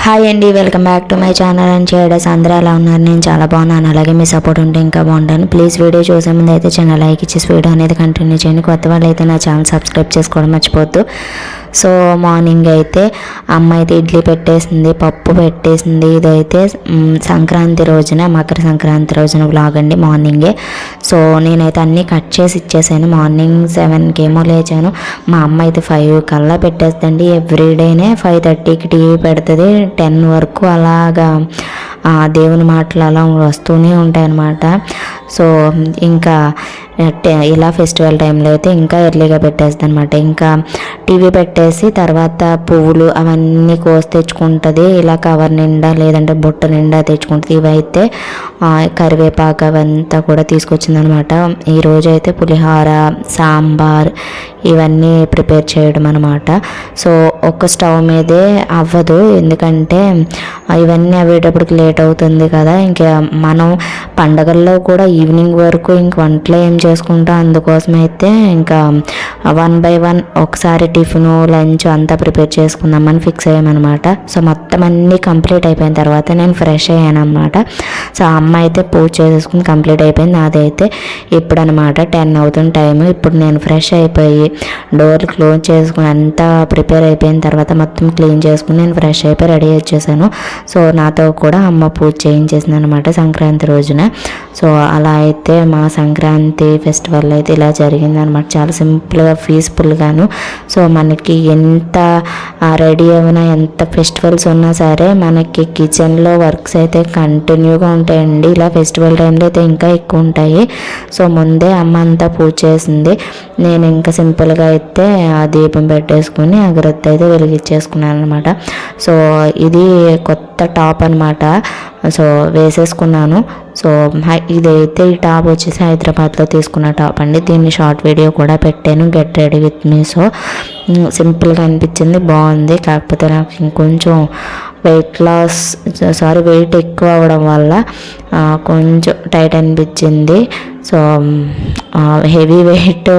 Hi అండి welcome back to my channel. And చేయడస్ అందరూ ఎలా ఉన్నారు? నేను చాలా బాగున్నాను. అలాగే మీ సపోర్ట్ ఉంటే ఇంకా బాగుంటాను. ప్లీజ్ వీడియో చూసే ముందు అయితే చిన్న లైక్ ఇచ్చేసి వీడియో అనేది కంటిన్యూ చేయండి. కొత్త వాళ్ళు అయితే నా ఛానల్ సబ్స్క్రైబ్ చేసుకోవడం మర్చిపోద్దు సో మార్నింగ్ అయితే అమ్మ అయితే ఇడ్లీ పెట్టేసింది పప్పు పెట్టేసింది. ఇదైతే సంక్రాంతి రోజున మకర సంక్రాంతి రోజున బ్లాగ్ అండి మార్నింగే. సో నేనైతే అన్నీ కట్ చేసి ఇచ్చేసాను. మార్నింగ్ సెవెన్కి ఏమో లేచాను. మా అమ్మ అయితే ఫైవ్ కల్లా పెట్టేస్తుంది ఎవ్రీడేనే ఫైవ్ థర్టీకి టీవీ పెడుతుంది. టెన్ వరకు అలాగా దేవుని మాటలు అలా వస్తూనే ఉంటాయి అన్నమాట సో ఇంకా ఇలా ఫెస్టివల్ టైంలో అయితే ఇంకా ఎర్లీగా పెట్టేస్తుంది అనమాట ఇంకా టీవీ పెట్టేసి తర్వాత పువ్వులు అవన్నీ కోసి తెచ్చుకుంటుంది. ఇలా కవర్ నిండా లేదంటే బుట్ట నిండా తెచ్చుకుంటుంది. ఇవైతే కరివేపాకు అవంతా కూడా తీసుకొచ్చిందనమాట. ఈరోజు అయితే పులిహోర సాంబార్ ఇవన్నీ ప్రిపేర్ చేయడం అనమాట సో ఒక్క స్టవ్ మీదే అవ్వదు. ఎందుకంటే ఇవన్నీ అవ్వేటప్పటికి లేట్ అవుతుంది కదా. ఇంకా మనం పండగల్లో కూడా ఈవినింగ్ వరకు ఇంక వంటలు ఏం చేసుకుంటాం. అందుకోసం అయితే ఇంకా వన్ బై వన్ ఒకసారి టిఫిన్ లంచ్ అంతా ప్రిపేర్ చేసుకుందామని ఫిక్స్ అయ్యామన్నమాట. సో మొత్తం అన్నీ కంప్లీట్ అయిపోయిన తర్వాత నేను ఫ్రెష్ అయ్యాను అనమాట సో అమ్మ అయితే పూజ చేసేసుకుని కంప్లీట్ అయిపోయింది. నాదైతే ఇప్పుడు అనమాట టెన్ అవుతున్న టైం ఇప్పుడు నేను ఫ్రెష్ అయిపోయి డోర్ క్లోజ్ చేసుకుని అంతా ప్రిపేర్ అయిపోయిన తర్వాత మొత్తం క్లీన్ చేసుకుని నేను ఫ్రెష్ అయిపోయి రెడీ వచ్చేసాను. సో నాతో కూడా అమ్మ పూజ చేయించేసింది అనమాట సంక్రాంతి రోజున. సో అలా అయితే మా సంక్రాంతి ఫెస్టివల్ అయితే ఇలా జరిగింది అనమాట చాలా సింపుల్గా పీస్ఫుల్గాను. సో మనకి ఎంత రెడీ అయినా ఎంత ఫెస్టివల్స్ ఉన్నా సరే మనకి కిచెన్లో వర్క్స్ అయితే కంటిన్యూగా ఉంటాయండి. ఇలా ఫెస్టివల్ టైంలో అయితే ఇంకా ఎక్కువ ఉంటాయి. సో ముందే అమ్మ అంతా పూజ చేసింది. నేను ఇంకా సింపుల్ సింపుల్గా అయితే ఆ దీపం పెట్టేసుకుని అగరత్తి అయితే వెలిగించేసుకున్నాను అనమాట సో ఇది కొత్త టాప్ అనమాట సో వేసేసుకున్నాను. సో హై- ఇదైతే ఈ టాప్ వచ్చేసి హైదరాబాద్లో తీసుకున్న టాప్ అండి. దీన్ని షార్ట్ వీడియో కూడా పెట్టాను. Get ready with me. So సింపుల్గా అనిపించింది. బాగుంది. కాకపోతే నాకు ఇంకొంచెం వెయిట్ లాస్ సారీ వెయిట్ ఎక్కువ అవ్వడం వల్ల కొంచెం టైట్ అనిపించింది. సో హెవీ వెయిట్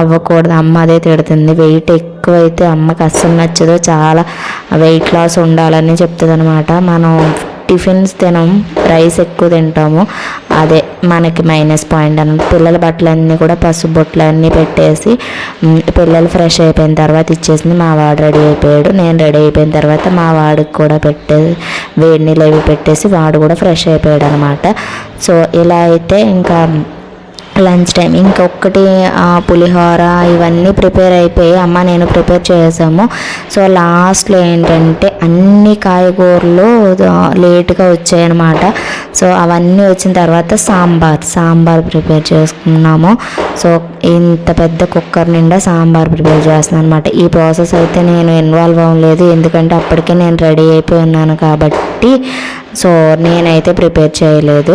అవ్వకూడదు. అమ్మ అదే తిడుతుంది. వెయిట్ ఎక్కువ అయితే అమ్మకి అస్సలు నచ్చదు. చాలా వెయిట్ లాస్ ఉండాలని చెప్తుంది అనమాట మనం టిఫిన్స్ తినం రైస్ ఎక్కువ తింటాము. అదే మనకి మైనస్ పాయింట్ అనమాట పిల్లల బట్టలన్నీ కూడా పసుపు బొట్టలన్నీ పెట్టేసి పిల్లలు ఫ్రెష్ అయిపోయిన తర్వాత ఇచ్చేసింది. మా వాడు రెడీ అయిపోయాడు. నేను రెడీ అయిపోయిన తర్వాత మా వాడికి కూడా పెట్టే వేడి నీళ్ళు అవి పెట్టేసి వాడు కూడా ఫ్రెష్ అయిపోయాడు అనమాట సో ఇలా అయితే ఇంకా లంచ్ టైం. ఇంకొకటి పులిహోర ఇవన్నీ ప్రిపేర్ అయిపోయి అమ్మ నేను ప్రిపేర్ చేసాము. సో లాస్ట్లో ఏంటంటే అన్ని కాయగూరలు లేట్గా వచ్చాయన్నమాట. సో అవన్నీ వచ్చిన తర్వాత సాంబార్ సాంబార్ ప్రిపేర్ చేసుకున్నాము. సో ఇంత పెద్ద కుక్కర్ నిండా సాంబార్ ప్రిపేర్ చేస్తున్నాను అనమాట ఈ ప్రాసెస్ అయితే నేను ఇన్వాల్వ్ అవ్వలేదు. ఎందుకంటే అప్పటికే నేను రెడీ అయిపోయి ఉన్నాను కాబట్టి సో నేనైతే ప్రిపేర్ చేయలేదు.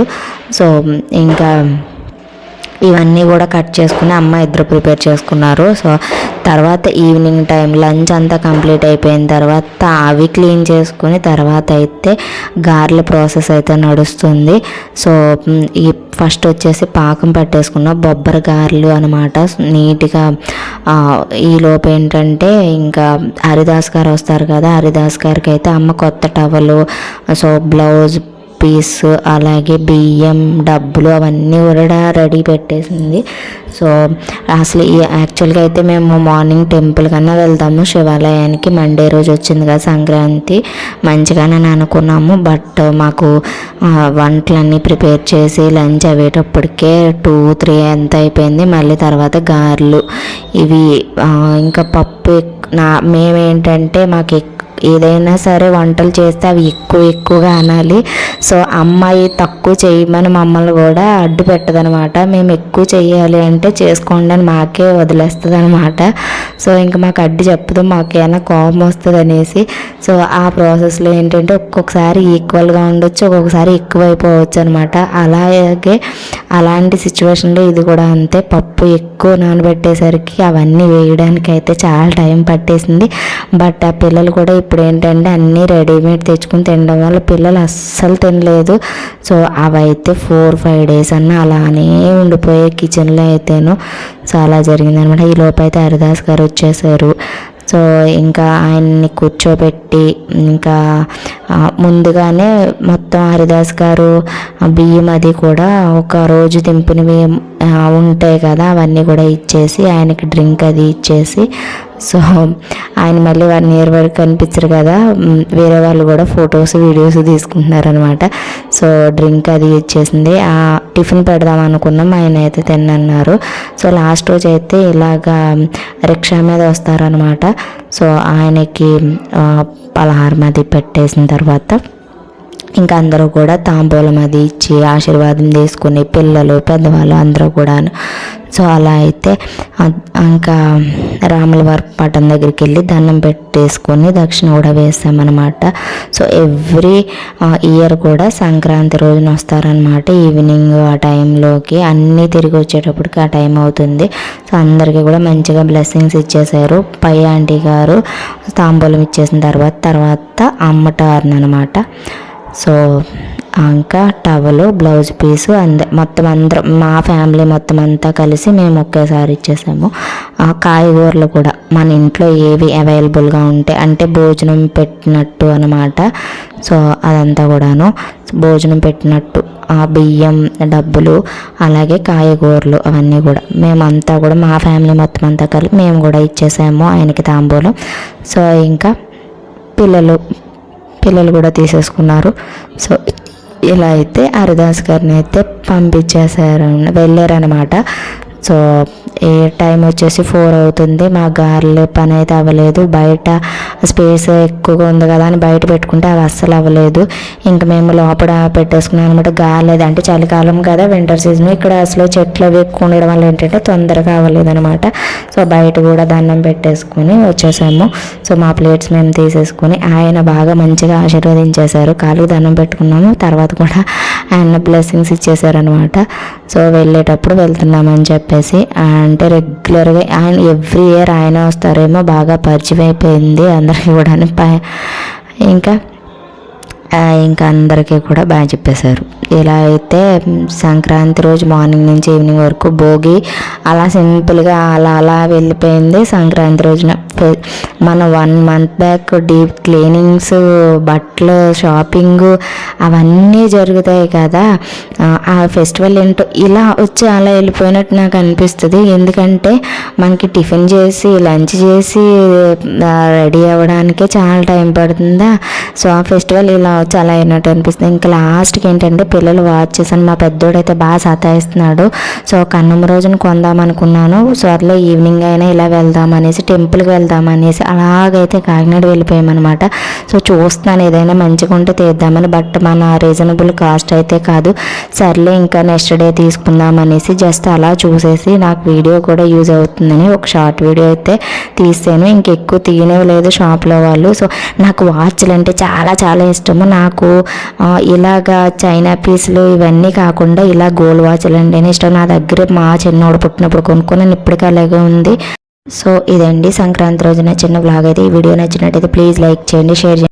సో ఇంకా ఇవన్నీ కూడా కట్ చేసుకుని అమ్మ ఇద్దరు ప్రిపేర్ చేసుకున్నారు. సో తర్వాత ఈవినింగ్ టైం లంచ్ అంతా కంప్లీట్ అయిపోయిన తర్వాత అవి క్లీన్ చేసుకుని తర్వాత అయితే గారెల ప్రాసెస్ అయితే నడుస్తుంది. సో ఈ ఫస్ట్ వచ్చేసి పాకం పట్టేసుకున్న బొబ్బరి గారెలు అనమాట నీట్గా ఈలోపు ఈ లోపు ఏంటంటే ఇంకా హరిదాస్ గారు వస్తారు కదా హరిదాస్ గారికి అయితే అమ్మ కొత్త టవలు సో బ్లౌజ్ పీస్ అలాగే బియ్యం డబ్బులు అవన్నీ కూడా రెడీ పెట్టేసింది. సో అసలు ఈ యాక్చువల్గా అయితే మేము మార్నింగ్ టెంపుల్ కన్నా వెళ్తాము. శివాలయానికి మండే రోజు వచ్చింది కదా సంక్రాంతి. మంచిగానే అనుకున్నాము. బట్ మాకు వంటలన్నీ ప్రిపేర్ చేసి లంచ్ అయ్యేటప్పటికే టూ త్రీ ఎంత అయిపోయింది. మళ్ళీ తర్వాత గారెలు. ఇవి ఇంకా పప్పు నా మేమేంటంటే మాకు ఎక్- ఏదైనా సరే వంటలు చేస్తే అవి ఎక్కువ ఎక్కువగా అనాలి. సో అమ్మాయి తక్కువ చేయమని మమ్మల్ని కూడా అడ్డు పెట్టదనమాట. మేము ఎక్కువ చేయాలి అంటే చేసుకోండి అని మాకే వదిలేస్తుంది అనమాట సో ఇంకా మాకు అడ్డు చెప్పదు మాకేమైనా కోపం వస్తుంది అనేసి. సో ఆ ప్రాసెస్లో ఏంటంటే ఒక్కొక్కసారి ఈక్వల్గా ఉండొచ్చు ఒక్కొక్కసారి ఎక్కువ అయిపోవచ్చు అనమాట అలాగే అలాంటి సిచ్యువేషన్లో ఇది కూడా అంతే. పప్పు ఎక్కువ నానబెట్టేసరికి అవన్నీ వేయడానికి అయితే చాలా టైం పట్టేసింది. బట్ ఆ పిల్లలు కూడా ఇప్పుడు ఏంటంటే అన్నీ రెడీమేడ్ తెచ్చుకుని తినడం వల్ల పిల్లలు అస్సలు తినలేదు. సో అవైతే ఫోర్ ఫైవ్ డేస్ అన్న అలానే ఉండిపోయే కిచెన్లో అయితేను సో అలా జరిగింది అనమాట ఈ లోపైతే హరిదాస్ గారు వచ్చేసారు. సో ఇంకా ఆయన్ని కూర్చోబెట్టి ఇంకా ముందుగానే మొత్తం హరిదాస్ గారు బియ్యం అది కూడా ఒక రోజు దింపినవి బియ్యం ఉంటాయి కదా అవన్నీ కూడా ఇచ్చేసి ఆయనకి డ్రింక్ అది ఇచ్చేసి. సో ఆయన మళ్ళీ వన్ ఇయర్ వరకు కనిపించరు కదా వేరే వాళ్ళు కూడా ఫొటోస్ వీడియోస్ తీసుకుంటున్నారు అనమాట సో డ్రింక్ అది ఇచ్చేసింది. ఆ టిఫిన్ పెడదాం అనుకున్నాం ఆయన అయితే తిన్నన్నారు. సో లాస్ట్ రోజు అయితే ఇలాగా రిక్షా మీద వస్తారనమాట సో ఆయనకి పలహారం అది పెట్టేసిన తర్వాత ఇంకా అందరూ కూడా తాంబూలం అది ఇచ్చి ఆశీర్వాదం తీసుకుని పిల్లలు పెద్దవాళ్ళు అందరూ కూడా సో అలా అయితే ఇంకా రాముల వారి దగ్గరికి వెళ్ళి దండం పెట్టేసుకొని దక్షిణ కూడా వేస్తామన్నమాట సో ఎవ్రీ ఇయర్ కూడా సంక్రాంతి రోజున వస్తారనమాట ఈవినింగ్ ఆ టైంలోకి. అన్నీ తిరిగి వచ్చేటప్పటికి ఆ టైం అవుతుంది. సో అందరికీ కూడా మంచిగా బ్లెస్సింగ్స్ ఇచ్చేసారు పై ఆంటీ గారు తాంబూలం ఇచ్చేసిన తర్వాత తర్వాత అమ్మటారు అనమాట సో ఇంకా టవలు బ్లౌజ్ పీసు అంద మొత్తం అందరం మా ఫ్యామిలీ మొత్తం అంతా కలిసి మేము ఒకేసారి ఇచ్చేసాము. ఆ కాయగూరలు కూడా మన ఇంట్లో ఏవి అవైలబుల్గా ఉంటే అంటే భోజనం పెట్టినట్టు అనమాట సో అదంతా కూడాను భోజనం పెట్టినట్టు ఆ బియ్యం డబ్బులు అలాగే కాయగూరలు అవన్నీ కూడా మేమంతా కూడా మా ఫ్యామిలీ మొత్తం అంతా కలిపి మేము కూడా ఇచ్చేసాము ఆయనకి తాంబూలం. సో ఇంకా పిల్లలు పిల్లలు కూడా తీసేసుకున్నారు. సో ఇలా అయితే హరిదాస్ గారిని అయితే పంపించేశారు వెళ్ళారనమాట సో ఏ టైం వచ్చేసి ఫోర్ అవుతుంది మా గారెలు పని అయితే అవ్వలేదు. బయట స్పేస్ ఎక్కువగా ఉంది కదా అని బయట పెట్టుకుంటే అవి అస్సలు అవ్వలేదు. ఇంకా మేము లోపల పెట్టేసుకున్నాం అనమాట గాలేదు అంటే చలికాలం కదా వింటర్ సీజన్ ఇక్కడ అసలు చెట్లు అవి ఎక్కువ ఉండడం వల్ల ఏంటంటే తొందరగా అవ్వలేదు అనమాట సో బయట కూడా దండం పెట్టేసుకుని వచ్చేసాము. సో మా ప్లేట్స్ మేము తీసేసుకుని ఆయన బాగా మంచిగా ఆశీర్వదించేశారు. కాలుకి దండం పెట్టుకున్నాము. తర్వాత కూడా ఆయన బ్లెస్సింగ్స్ ఇచ్చేసారనమాట సో వెళ్ళేటప్పుడు వెళ్తున్నామని చెప్పేసి అంటే రెగ్యులర్గా ఆయన ఎవ్రీ ఇయర్ ఆయన వస్తారేమో బాగా పరిచయం అయిపోయింది అందరికీ కూడా ఇంకా ఇంకా అందరికీ కూడా బాగా చెప్పేశారు. ఇలా అయితే సంక్రాంతి రోజు మార్నింగ్ నుంచి ఈవినింగ్ వరకు భోగి అలా సింపుల్గా అలా అలా వెళ్ళిపోయింది సంక్రాంతి రోజున. మన one month back deep cleanings బట్టలు షాపింగ్ అవన్నీ జరుగుతాయి కదా. ఆ ఫెస్టివల్ ఏంటో ఇలా వచ్చి అలా వెళ్ళిపోయినట్టు నాకు అనిపిస్తుంది. ఎందుకంటే మనకి టిఫిన్ చేసి లంచ్ చేసి రెడీ అవ్వడానికే చాలా టైం పడుతుందా. సో ఆ ఫెస్టివల్ ఇలా చాలా అలా అయినట్టు అనిపిస్తుంది. ఇంకా లాస్ట్కి ఏంటంటే పిల్లలు వాచ్ చేశాను. మా పెద్దోడైతే బాగా సతాయిస్తున్నాడు. సో కన్నుమ రోజున కొందాం అనుకున్నాను. సో ఈవినింగ్ అయినా ఇలా వెళ్దాం అనేసి టెంపుల్కి వెళ్దాం అనేసి అలాగైతే కాకినాడ వెళ్ళిపోయామన్నమాట. సో చూస్తున్నాను ఏదైనా మంచిగా ఉంటే తీద్దామని బట్ మన రీజనబుల్ కాస్ట్ అయితే కాదు. సర్లే ఇంకా నెక్స్ట్ డే తీసుకుందాం అనేసి జస్ట్ అలా చూసేసి నాకు వీడియో కూడా యూజ్ అవుతుందని ఒక షార్ట్ వీడియో అయితే తీసాను. ఇంకెక్కువ తీయనే లేదు షాప్లో వాళ్ళు. సో నాకు వాచ్లు అంటే చాలా చాలా ఇష్టము. నాకు ఇలాగా చైనా పీసులు ఇవన్నీ కాకుండా ఇలా గోల్డ్ వాచ్లు అంటేనే ఇష్టం. నా దగ్గర మా చిన్నోడు పుట్టినప్పుడు కొనుక్కున్నాను. ఇప్పటికీ అలాగే ఉంది. సో ఇదండి సంక్రాంతి రోజున చిన్న బ్లాగ్ అయితే. ఈ వీడియో నచ్చినట్టయితే ప్లీజ్ లైక్ చేయండి షేర్ చేయండి.